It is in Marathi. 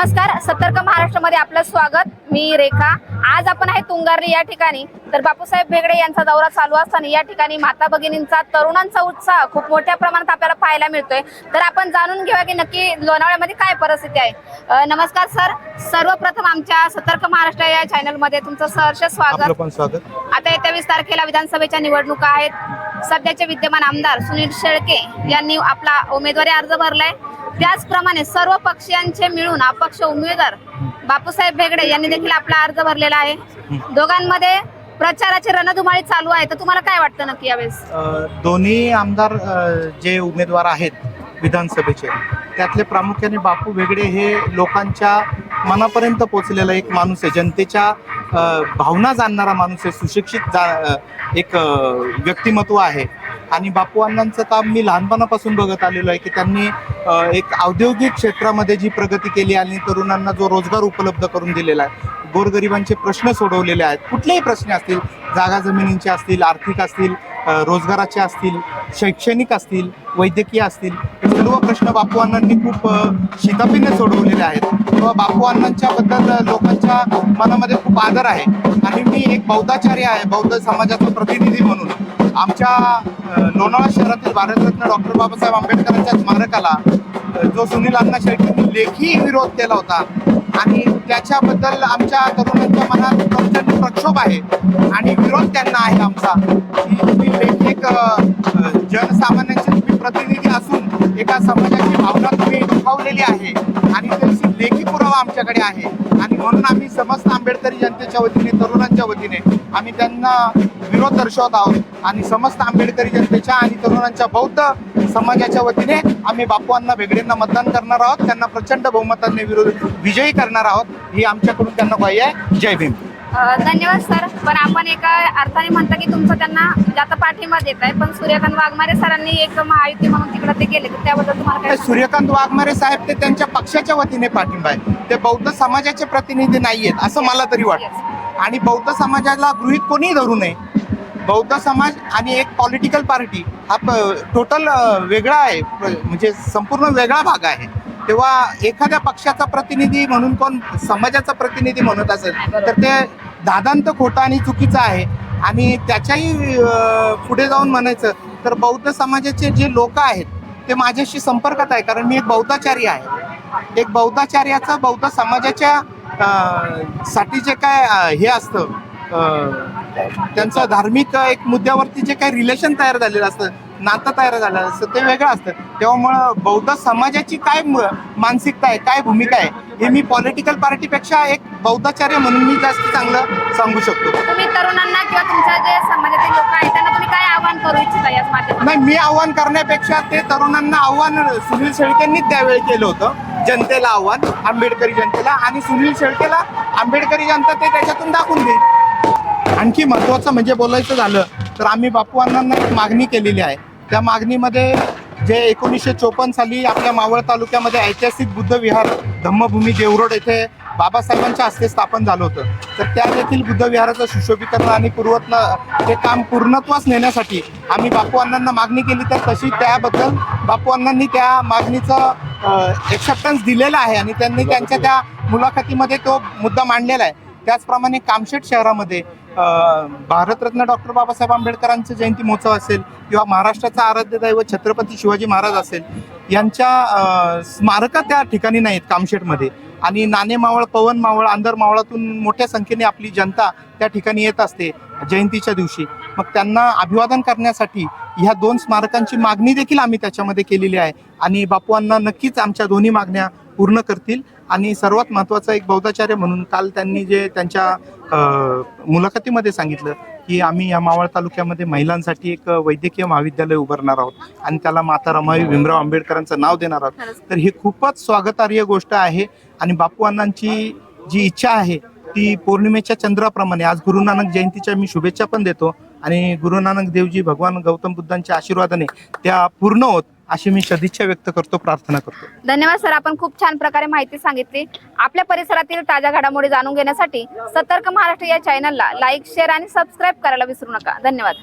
नमस्कार सतर्क महाराष्ट्रामध्ये आपलं स्वागत. मी रेखा. आज आपण आहे तुंगारली या ठिकाणी. तर बापूसाहेब भेगडे यांचा दौरा चालू असताना या ठिकाणी माता भगिनींचा तरुणांचा उत्साह खूप मोठ्या प्रमाणात आपल्याला पाहायला मिळतोय. तर आपण जाणून घेऊया की नक्की लोणावळ्यामध्ये काय परिस्थिती आहे. नमस्कार सर. सर्वप्रथम आमच्या सतर्क महाराष्ट्र या चॅनलमध्ये तुमचं सहर्ष स्वागत. आता येत्या वीस तारखेला विधानसभेच्या निवडणुका आहेत. सध्याचे विद्यमान आमदार सुनील शेळके यांनी आपला उमेदवारी अर्ज भरलाय. त्याचप्रमाणे सर्व पक्षांचे मिळून अपक्ष उमेदवार बापूसाहेब भेगडे यांनी देखील आपला अर्ज भरलेला आहे. दोघांमध्ये प्रचाराची रणधुमाळी चालू आहे. तर तुम्हाला काय वाटतं नक्की यावेळेस? दोन्ही आमदार जे उमेदवार आहेत विधानसभेचे त्यातले प्रामुख्याने बापू वेगळे हे लोकांच्या मनापर्यंत पोचलेला एक माणूस आहे. जनतेच्या भावना जाणणारा माणूस आहे. सुशिक्षित जा एक व्यक्तिमत्व आहे. आणि बापू अण्णांचं काम मी लहानपणापासून बघत आलेलो आहे की त्यांनी एक औद्योगिक क्षेत्रामध्ये जी प्रगती केली आणि तरुणांना जो रोजगार उपलब्ध करून दिलेला आहे गोरगरिबांचे प्रश्न सोडवलेले आहेत. कुठलेही प्रश्न असतील जागा जमिनींचे असतील आर्थिक असतील रोजगाराचे असतील शैक्षणिक असतील वैद्यकीय असतील हे सर्व प्रश्न बापू अण्णांनी खूप शितापीने सोडवलेले आहेत. किंवा बापू अण्णांच्या बद्दल लोकांच्या मनामध्ये खूप आदर आहे. आणि मी एक बौद्धाचार्य आहे बौद्ध समाजाचा प्रतिनिधी म्हणून. आमच्या लोणावळा शहरातील भारतरत्न डॉक्टर बाबासाहेब आंबेडकरांच्या स्मारकाला जो सुनील अण्णा शेळकेंनी लेखी विरोध केला होता आणि त्याच्याबद्दल आमच्या तरुणांच्या मनात प्रचंड प्रक्षोभ आहे आणि विरोध त्यांना आहे आमचा. की लेखी एक जनसामान्यांचे प्रतिनिधी असून एका समाजाची भावना तुम्ही दुखावलेली आहे आणि त्याची लेखी आमच्याकडे आहे. आणि म्हणून आम्ही समस्त आंबेडकरी जनतेच्या वतीने तरुणांच्या वतीने आम्ही त्यांना विरोध दर्शवत आहोत. आणि समस्त आंबेडकरी जनतेच्या आणि तरुणांच्या बौद्ध समाजाच्या वतीने आम्ही बापूंना वेगळ्यांना मतदान करणार आहोत. त्यांना प्रचंड बहुमताने विरोध विजयी करणार आहोत. ही आमच्याकडून त्यांना ग्वाही आहे. जय भीम. धन्यवाद सर. पण आपण एका अर्थाने म्हणता की तुमचं त्यांना जाता पाठिंबा देत आहे. पण सूर्यकांत वाघमारे सरांनी एक महायुती म्हणून तिकडे ते गेले. त्याबद्दल तुम्हाला काय सूर्यकांत वाघमारे साहेब ते त्यांच्या पक्षाच्या वतीने पाठिंबा आहे ते बौद्ध समाजाचे प्रतिनिधी नाहीयेत असं मला तरी वाटतं. आणि बौद्ध समाजाला गृहित कोणीही धरू नये. बौद्ध समाज आणि एक पॉलिटिकल पार्टी हा टोटल वेगळा आहे. म्हणजे संपूर्ण वेगळा भाग आहे. तेव्हा एखाद्या पक्षाचा प्रतिनिधी म्हणून कोण समाजाचा प्रतिनिधी म्हणत असेल तर ते दादांत खोटं आणि चुकीचं आहे. आणि त्याच्याही पुढे जाऊन म्हणायचं तर बौद्ध समाजाचे जे लोक आहेत ते माझ्याशी संपर्कात आहे कारण मी एक बौद्धाचार्य आहे. एक बौद्धाचार्याचं बौद्ध समाजाच्या साठी जे काय हे असतं त्यांचं धार्मिक एक मुद्द्यावरती जे काही रिलेशन तयार झालेलं असतं नातं तयार झालेलं असतं ते वेगळं असतं. तेव्हामुळं बौद्ध समाजाची काय मानसिकता आहे काय भूमिका आहे हे मी पॉलिटिकल पार्टीपेक्षा एक बौद्धाचार्य म्हणून मी जास्त चांगलं सांगू शकतो. तुम्ही तरुणांना किंवा तुमच्या जे समाजातील लोक आहेत त्यांना तुम्ही काय आवाहन करू इच्छिता नाही मी आव्हान करण्यापेक्षा ते तरुणांना आव्हान सुनील शेळकेंनीच त्यावेळी केलं होतं. जनतेला आव्हान आंबेडकरी जनतेला आणि सुनील शेळकेला आंबेडकरी जनता ते त्याच्यातून दाखवून देईल. आणखी महत्वाचं म्हणजे बोलायचं झालं तर आम्ही बापूअण्णांना एक मागणी केलेली आहे. त्या मागणीमध्ये जे एकोणीसशे चोपन्न साली आपल्या मावळ तालुक्यामध्ये ऐतिहासिक बुद्ध विहार धम्मभूमी देवरोड येथे बाबासाहेबांच्या हस्ते स्थापन झालं होतं. तर त्या देखील बुद्ध विहाराचं सुशोभीकरण आणि पूर्वत्न ते काम पूर्णत्वास नेण्यासाठी आम्ही बापू अण्णांना मागणी केली. तर तशी त्याबद्दल बापू अण्णांनी त्या मागणीचं एक्सेप्टन्स दिलेला आहे आणि त्यांनी त्यांच्या त्या मुलाखतीमध्ये तो मुद्दा मांडलेला आहे. त्याचप्रमाणे कामशेट शहरामध्ये भारतरत्न डॉक्टर बाबासाहेब आंबेडकरांचं जयंती महोत्सव असेल किंवा महाराष्ट्राचा आराध्य दैव छत्रपती शिवाजी महाराज असेल यांच्या स्मारकं त्या ठिकाणी नाहीत कामशेटमध्ये आणि नाणे मावळ पवन मावळ आंधर मावळातून मोठ्या संख्येने आपली जनता त्या ठिकाणी येत असते जयंतीच्या दिवशी. मग त्यांना अभिवादन करण्यासाठी ह्या दोन स्मारकांची मागणी देखील आम्ही त्याच्यामध्ये केलेली आहे. आणि बापूंना नक्कीच आमच्या दोन्ही मागण्या पूर्ण करतील. आणि सर्वात महत्त्वाचं एक बौद्धाचार्य म्हणून काल त्यांनी जे त्यांच्या मुलाखतीमध्ये सांगितलं की आम्ही या मावळ तालुक्यामध्ये महिलांसाठी एक वैद्यकीय महाविद्यालय उभारणार आहोत आणि त्याला माता रमाई भीमराव आंबेडकरांचं नाव देणार आहोत. तर ही खूपच स्वागतार्ह गोष्ट आहे आणि बापू अण्णांची जी इच्छा आहे ती पौर्णिमेच्या चंद्राप्रमाणे आज गुरु नानक जयंतीच्या मी शुभेच्छा पण देतो. आणि गुरु नानक देवजी भगवान गौतम बुद्धांच्या आशीर्वादाने त्या पूर्ण होत अशी मी सदिच्छा व्यक्त करतो प्रार्थना करतो. धन्यवाद सर आपण खूप छान प्रकारे माहिती सांगितली. आपल्या परिसरातील ताज्या घडामोडी जाणून घेण्यासाठी सतर्क महाराष्ट्र या चॅनलला लाईक शेअर आणि सबस्क्राईब करायला विसरू नका. धन्यवाद.